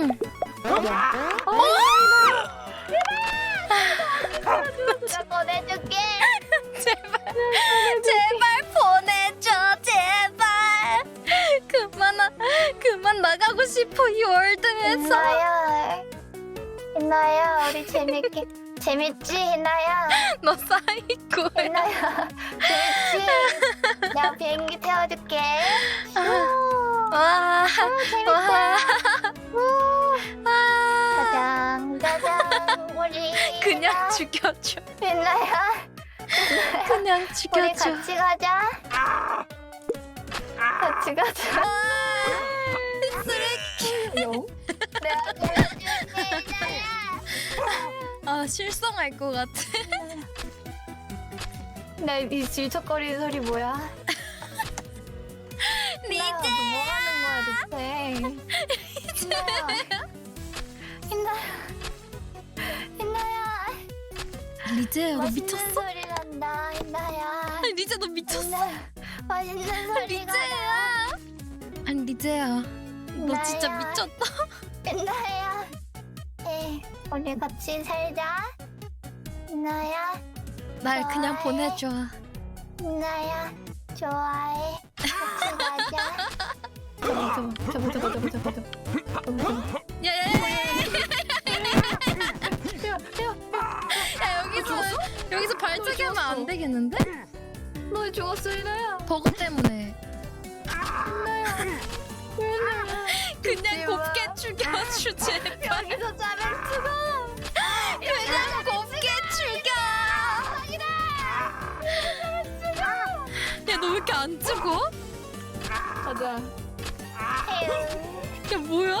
응. 나 보내줄게. 제발 제발 보내줘 제발 그만 그만 나가고 싶어 이 월등에서 희나야, 희나야, 우리 재밌게 재밌지, 희나야. 너 사이코야 희나야, 재밌지? 내가 비행기 태워줄게. 우, 와, 재밌다. 와, 우리. 그냥 죽여줘 희나야, 그냥 우리 죽여줘 같이 가자. 같이 가자. 쓰레기 내가 태워줄게, 희나야. 아 실성할 것 같아 나이 질척거리는 소리 뭐야? 리제 뭐 하는 거야 대체? 리제야 너 맛있는 미쳤어? 소리 난다, hin나야. 리제 너 미쳤어? hin나야, 맛있는 소리가 리제야 아니 리제야 너 진짜 나야. 미쳤다 나. hin나야. 에, 우리 같이 살자. hin나야, 날 그냥 좋아해. 보내줘 hin나야, 좋아해. 같이 가자. 저거, 저거, 저거, 저거, 저거, 저거, 저거. 발차기 하면 안 되겠는데? 너 죽었어, hin나야. 버그 때문에 그냥 곱게 죽여줘 제발 여기서 짜면 죽어. 그냥 곱게 죽여 야 너 왜 이렇게 안 죽어? 가자. 야 뭐야?